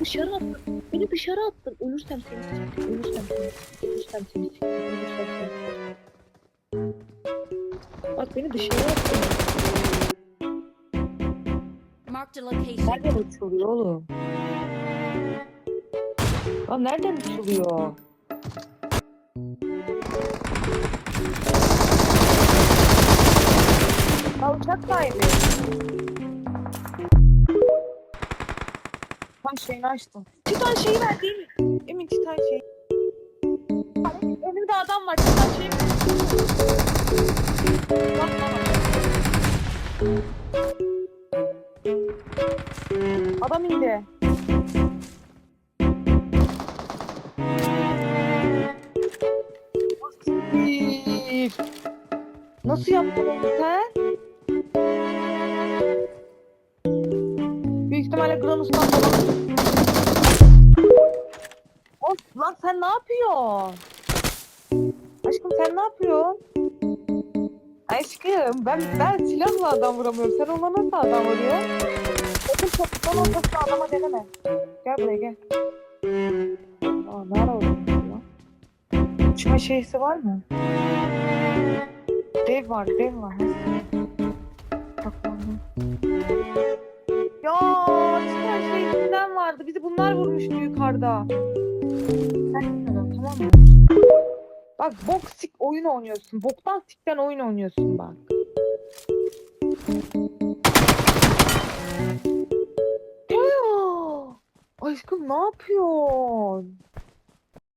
dışarı attın. Beni dışarı attın. Ölürsem seni siktir. Ölürsem seni siktir. Ölürsem seni siktir. Ölürsem seni siktir. Bak beni dışarı attın. Marked a location. Nereden uçuluyor oğlum? Lan nereden uçuluyor? Ha uçak sahibi. Tam şeyini açtım. Titan şeyi ver değil mi? Emin Titan şeyi. Önümde adam var. Titan şeyi ver. Bak bana. Adam indi. Nasıl yaptın onu sen? İhtimalle Granus'tan falan. Of lan sen ne yapıyorsun? Aşkım sen ne yapıyorsun? Aşkım ben ben silahla adam vuramıyorum. Sen ona nasıl adam vuruyorsun? Sakın topuktan ortasına adama deneme. Gel buraya gel. Aa, ne ara oldu ya? Uçma şeysi var mı? Dev var, dev var. Vardı. Bizi bunlar vurmuştu yukarıda. Tamam mı? Bak bok sik oyun oynuyorsun. Boktan sikten oyun oynuyorsun bak. Ya, aşkım ne yapıyorsun?